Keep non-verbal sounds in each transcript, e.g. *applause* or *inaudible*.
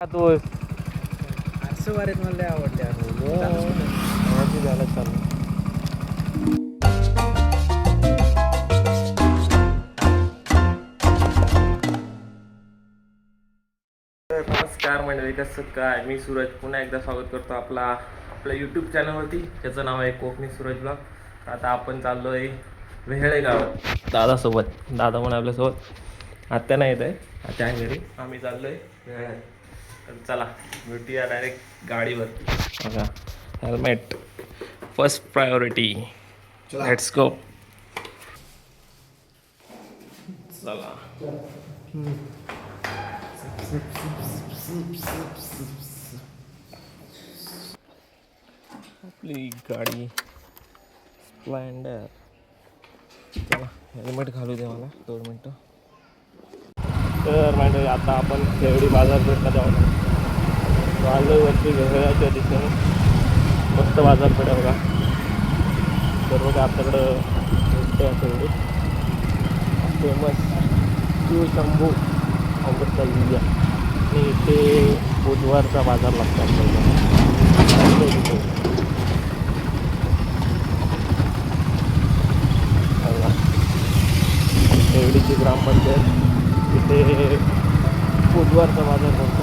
तो मला लय आवडते मराठी झालं. चालू नमस्कार मंडळी कसं काय? मी सूरज. पुन्हा एकदा स्वागत करतो आपला आपल्या यूट्यूब चॅनलवरती त्याचं नाव आहे कोकणी सूरज ब्लॉग तर आता आपण चाललो आहे वेहळे गावात दादासोबत. दादा पण आपल्यासोबत. आत्या नाही येत आहे. आत्या घरी. आम्ही चाललो आहे वेहळे तर चला भेटूया डायरेक्ट गाडीवर. बघा helmet first priority let's go चला. आपली गाडी. स्प्लेंडर चला हेल्मेट घालू दे मला दोन मिनटं. तर म्हणजे आता आपण खेळडी बाजारपेठला जाऊ चालू वरती वेगळ्याच्या दिशेने मस्त बाजारपेठ आहे बघा. तर बघा आपल्याकडं भेटते खेळडी फेमस शिवशंभू अमृतसर आणि इथे बुधवारचा बाजार लागतो आपल्याला. शेवडीची ग्रामपंचायत तिथे बुधवारचा बाजार भरतो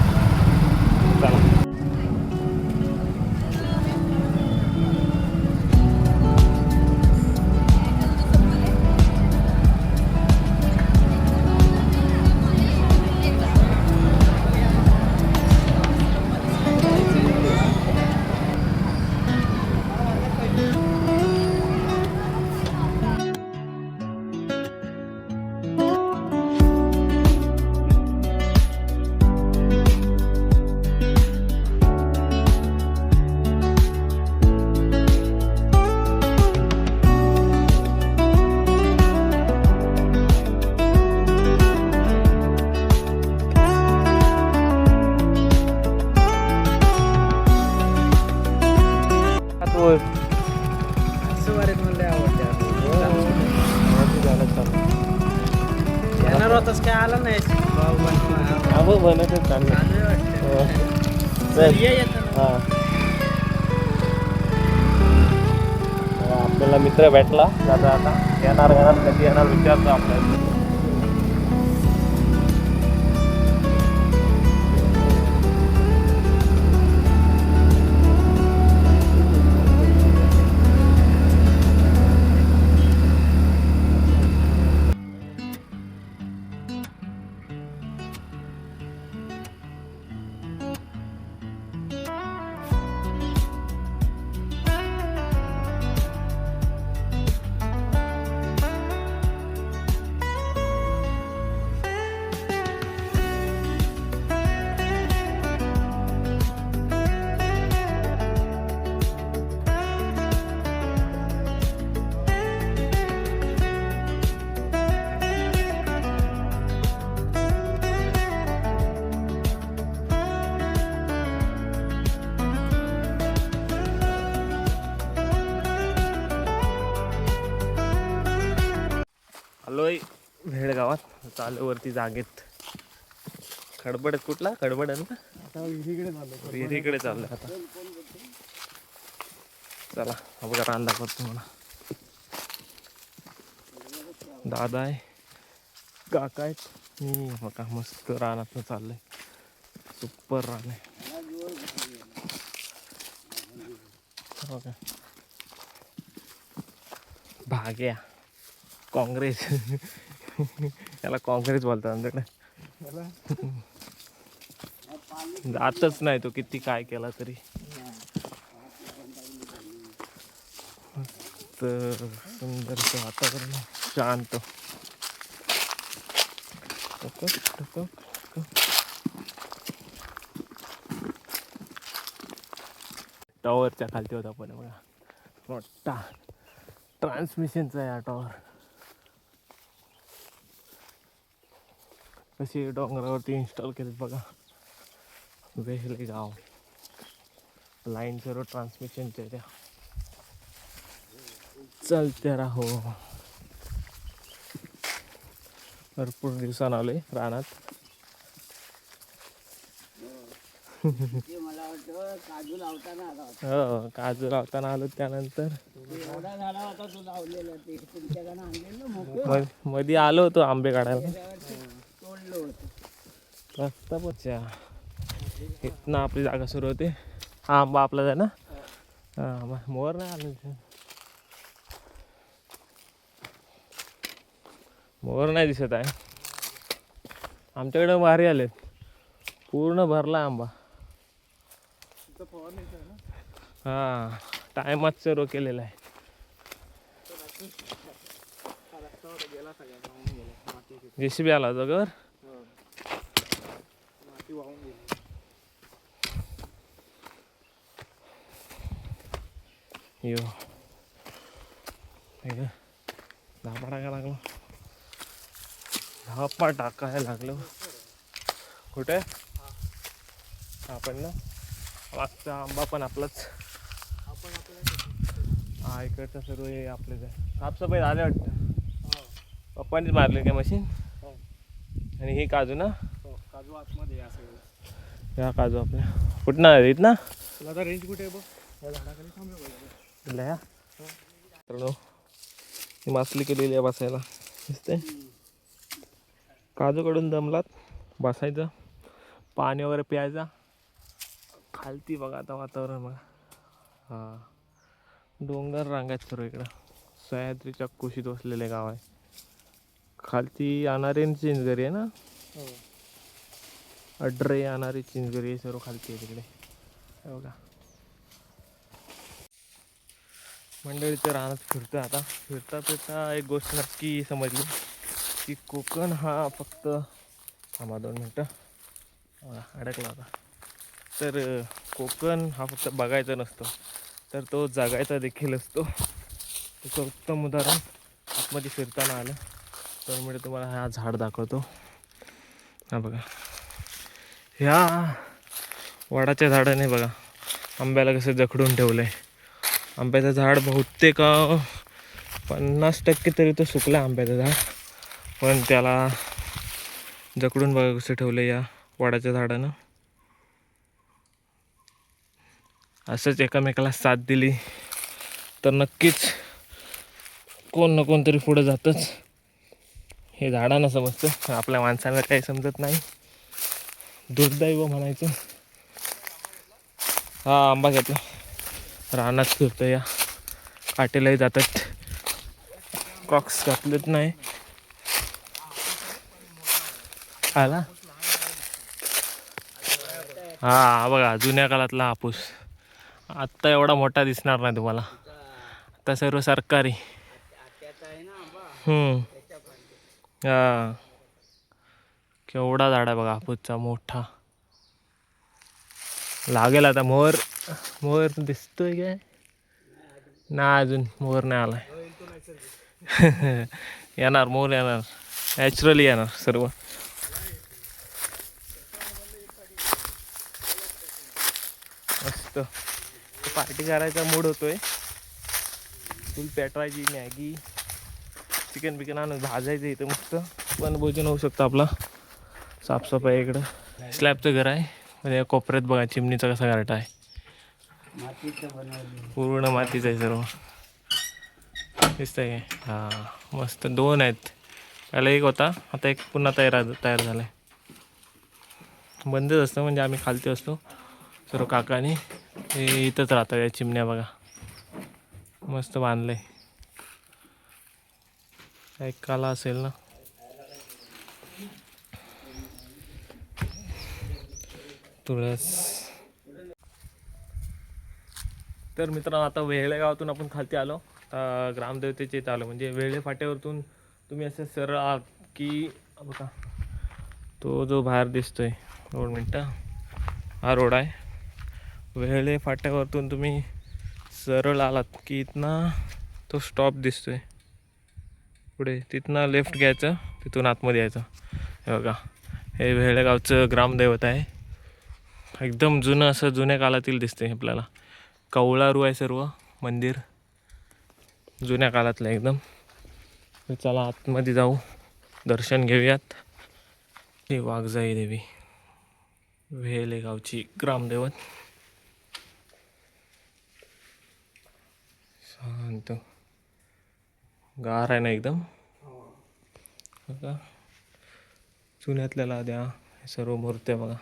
आवडते चालू येणार होतास काय? आला नाही. हा बनतच. हो. हा. हा, आपल्याला मित्र भेटला. दादा आता येणार येणार कधी येणार विचारतो आपल्याला. चालू वरती जागेत. खडबड कुठला? खडबड आहे ना? विहिरीकडे चाललोय. आता. चला हा बघा रान दाखवतो मला दादा आहे. काका आहेत. मी बघा मस्त रानातनं चाललंय. सुपर रान आहे. बघा. भाग्या. काँग्रेस. याला काँग्रेस बोलतात आमच्याकडे. जातच नाही तो किती काय केला तरी. तर सुंदरचं वातावरण शांत. टॉवरच्या खालती होता पण बघा मोठा. ट्रान्समिशनचा आहे टॉवर कशी डोंगरावरती इन्स्टॉल केलेत बघा. वेहले गाव. लाईन सर्व ट्रान्समिशनच्या त्या. चलते राहो. भरपूर दिवसानं आलोय रानात. काजू लावताना आला हो काजू लावताना आलो त्यानंतर. मध्ये आलो होतो आंबे काढायला. रस्ता पोचा इथनं आपली जागा सुरू होते. हा आंबा आपलाच आहे ना? हा मोर नाही आलं मोर नाही दिसत आहे. आमच्याकडे भारी आलेत. पूर्ण भरला आंबा. हा टायमात सर्व केलेला आहे. जेसीबी आला होता गर यो हे ग, धापा टाकायला लागलो. धापा टाकायला लागलो. कुठे? आपण ना मागचा आंबा पण आपलाच. हा इकडचं सर्व हे आपलेच आहे साफसफाई झाले वाटतं. पप्पांनीच मारले काय मशीन? आणि ही काजू ना? काजू आतमध्ये या सगळं या काजू आपल्या. कुठं आहेत? ना आता रेंज कुठे आहे बघ? या झाडाखाली थांबलं मित्रांनो ही मासली केलेली आहे बसायला. दिसते काजू कडून दमलात. बसायचं. पाणी वगैरे प्यायचा. खालती बघा आता वातावरण बघा. हा. डोंगर रांगात सर्व इकडं. सह्याद्रीच्या कुशीत बसलेले गाव आहे. खालती अनारे चिंचगरी आहे ना? अड्रे आणणारे चिंचगरी हे सर्व खालती आहे तिकडे. बघा. मंडळी तर रानात फिरतं आता. फिरता फिरता एक गोष्ट नक्की समजली की कोकण हा फक्त थांबा दोन मिनटं. अडकला आता. तर कोकण हा फक्त बघायचा नसतो. तर तो जगायचा देखील असतो. त्याचं उत्तम उदाहरण आतमध्ये फिरताना आलं. तर म्हणजे तुम्हाला हा झाड दाखवतो. हा बघा. ह्या वडाच्या झाडाने बघा. आंब्याला कसं जखडून ठेवलं आहे आंब्याचं झाड बहुतेक पन्नास टक्के तरी तो सुकला आंब्याचं झाड. पण त्याला जकडून बघा कसं ठेवलं या वडाच्या झाडानं. असंच एकामेकाला साथ दिली तर नक्कीच कोण ना कोणतरी पुढं जातच. हे झाडांना समजतं. आपल्या माणसांना काही समजत नाही. दुर्दैव म्हणायचं. हा आंबा घेतला. रानात फिरतो या. काटेलाही जातात. क्रॉक्स घातलेत नाही. आला? हा बघा जुन्या काळातला हापूस. आत्ता एवढा मोठा दिसणार नाही तुम्हाला. आता सर्व सरकारी. हां हा. केवढा झाड आहे बघा हापूसचा मोठा. लागेल आता मोर मोर दिसतोय काय? ना अजून मोर नाही आलाय. *laughs* येणार मोर येणार. नॅचरली येणार सर्व. मस्त. पार्टी करायचा मूड होतोय. फुल पेटवायची मॅगी चिकन बिकन आणून भाजायचं इथं मस्त. पण भोजन होऊ शकतं आपला. साफसफाई इकडं. स्लॅबचं घर आहे. म्हणजे कोपऱ्यात बघा चिमणीचा कसा गारटा आहे. पूर्ण मातीचं आहे सर्व. दिसतंय आहे हां मस्त. दोन आहेत. त्याला एक होता आता एक पुन्हा तयार तयार झाला आहे बंदच असतं म्हणजे आम्ही खालती असतो. सर्व काकानी हे इथंच राहतात या चिमण्या बघा. मस्त बांधलंय. एक काला असेल ना? तुळस. तर मित्रांनो आता वेहळे गावातून आपण खालती आलो. ग्रामदेवतेचे इथं आलो. म्हणजे वेहळे फाट्यावरतून तुम्ही असं सरळ आहात की बघा तो जो बाहेर दिसतोय दोन मिनटं. हा रोड आहे. वेहळे फाट्यावरतून तुम्ही सरळ आलात की इथनं तो स्टॉप दिसतोय. पुढे तिथनं लेफ्ट घ्यायचं तिथून आतमध्ये यायचं. हे बघा हे वेहळे गावचं ग्रामदैवत आहे. एकदम जुनं असं जुन्या काळातील दिसते आपल्याला. कवळारू आहे सर्व मंदिर. जुन्या काळातलं एकदम. चला आतमध्ये जाऊ. दर्शन घेऊयात. हे वाघजाई देवी. वेले गावची ग्रामदेवत. शांत. गार आहे ना एकदम? बघा. जुन्यातल्या लाद्या हे सर्व मूर्त्या बघा.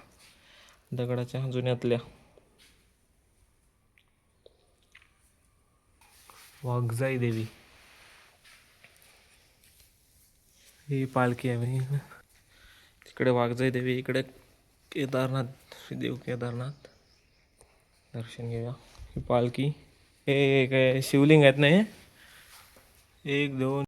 दगडाच्या जुन्यातल्या वाघजाई देवी. ही पालखी आहे तिकडे वाघजाई देवी इकडे केदारनाथ श्रीदेव केदारनाथ. दर्शन घेऊया. ही पालखी. हे काय शिवलिंग आहेत ना हे? एक दोन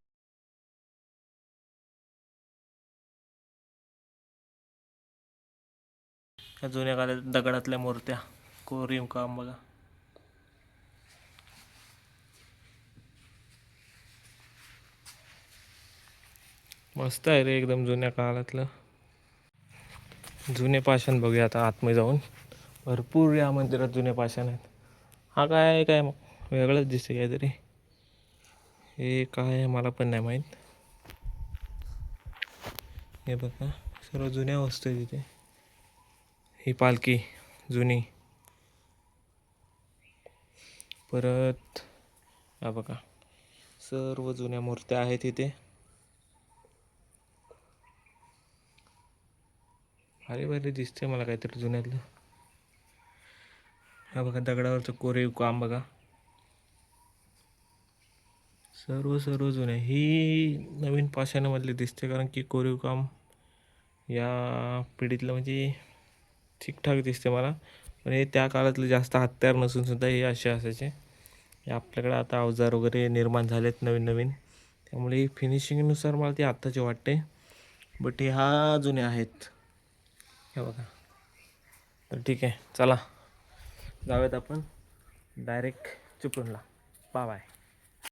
ह्या जुन्या काळात दगडातल्या मूर्त्या. कोरीव काम बघा. मस्त आहे रे एकदम जुन्या काळातलं. जुने पाषाण बघूया आता आतमध्ये जाऊन. भरपूर या मंदिरात जुने पाषाण आहेत. हा काय आहे काय मग? वेगळंच दिसते काहीतरी. हे काय आहे मला पण नाही माहीत. हे बघा सर्व जुन्या वस्तू आहे तिथे ही पालखी जुनी. परत हा बघा. सर्व जुन्या मूर्त्या आहेत इथे. भारी भारी दिसते मला काहीतरी जुन्यातलं. हा बघा दगडावरचं कोरीव काम बघा. सर्व सर्व जुने. ही नवीन पाषाणामधली दिसते कारण की कोरीव काम या पिढीतलं म्हणजे ठीकठाक दिसते मला. पण हे त्या काळातले जास्त हत्यार नसून सुद्धा हे असे असायचे. हे आपल्याकडे आता अवजार वगैरे निर्माण झाले आहेत नवीन नवीन. त्यामुळे फिनिशिंगनुसार मला ते आत्ताचे वाटते. बट हे हा जुने आहेत. हे बघा. तर ठीक आहे. चला. जाऊयात आपण. डायरेक्ट चिपळूणला. बाय